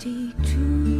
52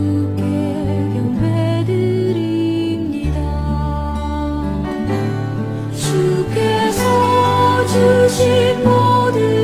주신 모든